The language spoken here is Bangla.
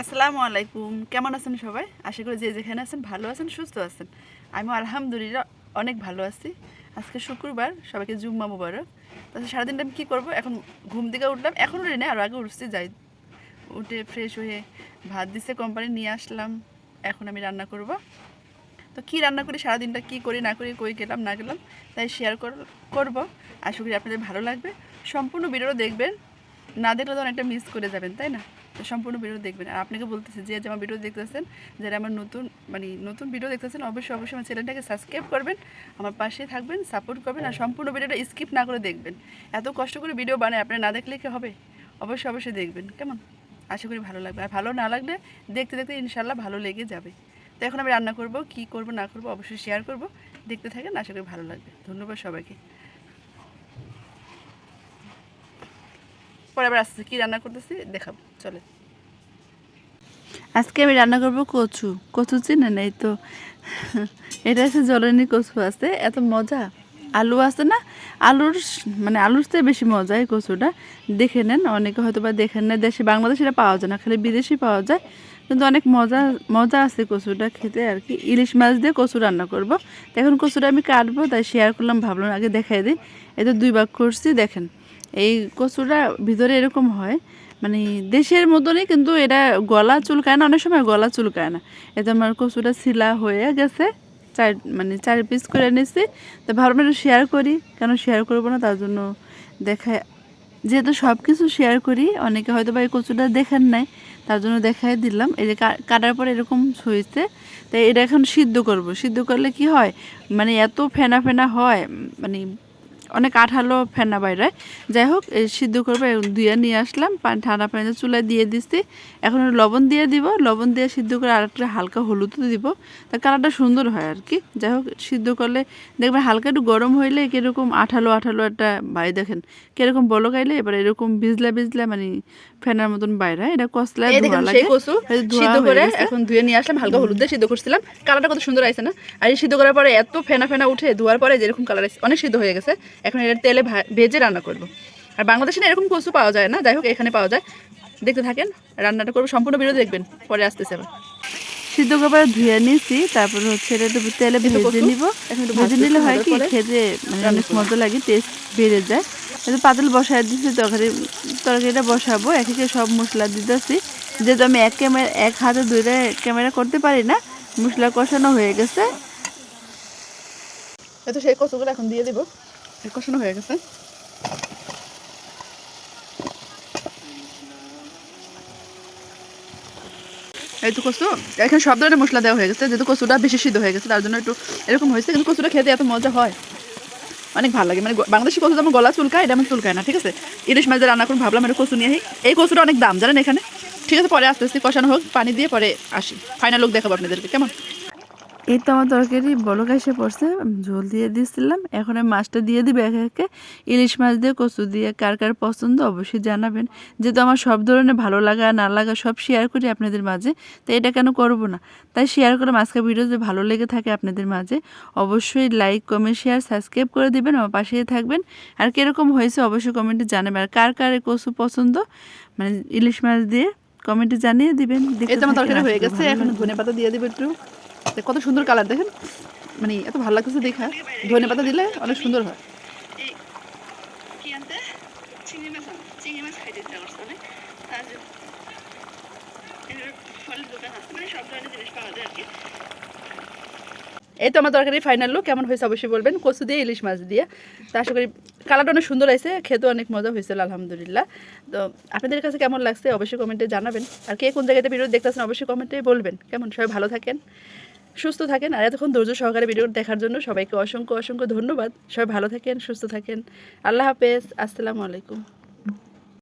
আসসালামু আলাইকুম। কেমন আছেন সবাই? আশা করি যে যেখানে আছেন ভালো আছেন, সুস্থ আছেন। আমি আলহামদুলিল্লাহ অনেক ভালো আছি। আজকে শুক্রবার, সবাইকে জুম্মা মুবারক। তাছাড়া সারাদিনটা আমি কী করব? এখন ঘুম থেকে উঠলাম। এখন উঠি না আরও আগে উঠছি, যাই। উঠে ফ্রেশ হয়ে ভাত দিছে কোম্পানি নিয়ে আসলাম। এখন আমি রান্না করব। তো কী রান্না করি, সারাদিনটা কী করি, না করি, কই গেলাম, না গেলাম, তাই শেয়ার করব। আশা করি আপনাদের ভালো লাগবে। সম্পূর্ণ ভিডিওটা দেখবেন। না দেখলে তো অনেকটা মিস করে যাবেন, তাই না? সম্পূর্ণ ভিডিও দেখবেন। আর আপনাকে বলতেছি যে আমার ভিডিও দেখতেছেন, যারা আমার নতুন মানে নতুন ভিডিও দেখতেছেন, অবশ্যই অবশ্যই আমার চ্যানেলটাকে সাবস্ক্রাইব করবেন, আমার পাশে থাকবেন, সাপোর্ট করবেন, আর সম্পূর্ণ ভিডিওটা স্কিপ না করে দেখবেন। এত কষ্ট করে ভিডিও বানায় আপনি না দেখলে কি হবে? অবশ্যই অবশ্যই দেখবেন, কেমন? আশা করি ভালো লাগবে। আর ভালো না লাগলে দেখতে দেখতে ইনশাল্লাহ ভালো লেগে যাবে। তো এখন আমি রান্না করব, কি করব, না করব, অবশ্যই শেয়ার করব। দেখতে থাকেন, আশা করি ভালো লাগবে। ধন্যবাদ সবাইকে। পরে আবার আসতেছি কী রান্না করতেছি, দেখাবো, চলে। আজকে আমি রান্না করব কচু। কচু চিনেন এই তো। এটা হচ্ছে জলনি কচু আছে, এত মজা। আলু আছে না, আলুর মানে আলুর চেয়ে বেশি মজা এই কচুটা। দেখে নেন, অনেকে হয়তো বা দেখেন না, দেশে বাংলাদেশে এটা পাওয়া যায় না, খালি বিদেশি পাওয়া যায়। কিন্তু অনেক মজা মজা আছে কচুটা খেতে আর কি। ইলিশ মাছ দিয়ে কচু রান্না করব। এখন কচুটা আমি কাটবো, তাই শেয়ার করলাম, ভাবলাম আগে দেখাই দিই। এই তো দুই ভাগ করছি, দেখেন। এই কচুটা ভিতরে এরকম হয়। মানে দেশের মতনই কিন্তু এটা গলা চুলকায় না, অনেক সময় গলা চুলকায় না। এতে আমার কচুটা শিলা হয়ে গেছে, চার মানে চার পিস করে নিয়েছি তো ভাবলাম একটু শেয়ার করি, কেন শেয়ার করব না তার জন্য দেখায়। যেহেতু সব কিছু শেয়ার করি, অনেকে হয়তো বা এই কচুটা দেখেন নাই, তার জন্য দেখাই দিলাম। এই যে কাটার পর এরকম হয়েছে। তাই এটা এখন সিদ্ধ করব। সিদ্ধ করলে কি হয়? মানে এত ফেনা ফেনা হয় মানে অনেক আঠালো ফেনা বাইরে। যাই হোক সিদ্ধ করব ধুয়ে নিয়ে আসলাম পানি ঠান্ডা পানিতে চুলায় দিয়ে দিচ্ছি এখন লবণ দিয়ে দিব লবণ দিয়ে সিদ্ধ করে আর একটা হালকা হলুদ দিব। তা কালারটা সুন্দর হয় আর কি। যাই হোক সিদ্ধ করলে দেখবেন হালকা একটু গরম হইলে কীরকম আঠালো আঠালো একটা বাই দেখেন। কীরকম বলো খাইলে এবার এরকম ভিজলা ভিজলা মানে ফেনার মতন বাইরে এটা কসলা ধোয়া লাগে। সিদ্ধ করে এখন ধুয়ে নিয়ে আসলাম হালকা হলুদ দিয়ে সিদ্ধ করছিলাম। কালারটা কত সুন্দর আছে না? আর এই সিদ্ধ করার পরে এত ফেনা ফেনা উঠে ধোয়ার পরে যেরকম কালার অনেক সিদ্ধ হয়ে গেছে। এখন এটা তেলে ভেজে রান্না করব। আর বাংলাদেশে না এরকম কচু পাওয়া যায় না যাই হোক এখানে পাওয়া যায়। দেখতে থাকেন রান্নাটা করব সম্পূর্ণ বিরোধ দেখবেন পরে আসতেছে আবার। সিদ্ধ করে ধুয়ে নিয়েছি তারপর হচ্ছে এটা একটু তেলে ভেজে নিব। ভেজে নিলে হয় কি খেতে মানে অনেক মজা লাগে টেস্ট বেড়ে যায়। এটা পাতিল বসায় দিচ্ছি তরকারি তরকারিটা বসাবো। এক সব মশলা দিতেছি। যেহেতু আমি এক ক্যামেরা এক হাতে দুইটা ক্যামেরা করতে পারি না মশলা কষানো হয়ে গেছে। এই তো সেই কচুগুলো এখন দিয়ে দিব। কষানো হয়ে গেছে। এই তো কচু, এখানে সব ধরনের মশলা দেওয়া হয়ে গেছে, যেহেতু কচুটা বেশি সিদ্ধ হয়ে গেছে, তার জন্য একটু এরকম হয়েছে, কিন্তু কচুটা খেতে এত মজা হয়। অনেক ভালো লাগে মানে বাংলাদেশি কচু যেমন গলা চুলকায় এটা আমার চুলকায় না, ঠিক আছে? ইলিশ মাছ রান্না করুন, ভাবলাম এটা কচু নিয়ে এই কচুটা অনেক দাম, জানেন এখানে? ঠিক আছে, পরে আস্তে আস্তে কষানো হোক, পানি দিয়ে পরে আসি। ফাইনাল লোক দেখাবো আপনাদেরকে, কেমন? এই তো আমার তরকারি বলক এসে পড়ছে ঝোল দিয়ে দিয়েছিলাম। এখন আমি মাছটা দিয়ে দিবে একে একে। ইলিশ মাছ দিয়ে কচু দিয়ে কার কার পছন্দ অবশ্যই জানাবেন। যেহেতু আমার সব ধরনের ভালো লাগা না লাগা সব শেয়ার করি আপনাদের মাঝে তো এটা কেন করব না? তাই শেয়ার করে মাছকে ভিডিও যদি ভালো লেগে থাকে আপনাদের মাঝে অবশ্যই লাইক কমেন্ট শেয়ার সাবস্ক্রাইব করে দিবেন আমার পাশেই থাকবেন। আর কীরকম হয়েছে অবশ্যই কমেন্টে জানাবেন। আর কার কার কচু পছন্দ মানে ইলিশ মাছ দিয়ে কমেন্টে জানিয়ে দিবেন। দেখতে আমার তরকারি হয়ে গেছে এখন। ধনে পাতা দিয়ে দেবো একটু। কত সুন্দর কালার দেখেন? মানে এত ভালো লাগতেছে দেখা। ধনে পাতা দিলে অনেক সুন্দর হয়। আছে। মানে এই তো আমার তরকারি ফাইনাল লোক কেমন হয়েছে অবশ্যই বলবেন। কচু দিয়ে ইলিশ মাছ দিয়ে। তা আশা করি কালারটা অনেক সুন্দর হয়েছে। খেতেও অনেক মজা হয়েছিল আলহামদুলিল্লাহ। তো আপনাদের কাছে কেমন লাগছে অবশ্যই কমেন্টে জানাবেন। আর কে কোন জায়গাতে ভিডিও দেখতেছেন অবশ্যই কমেন্টে বলবেন। কেমন? সবাই ভালো থাকেন। সুস্থ থাকেন আর এতক্ষণ ধৈর্য সহকারে ভিডিও দেখার জন্য সবাইকে অসংখ্য অসংখ্য ধন্যবাদ। সবাই ভালো থাকেন, সুস্থ থাকেন। আল্লাহ হাফেজ। আসসালামু আলাইকুম।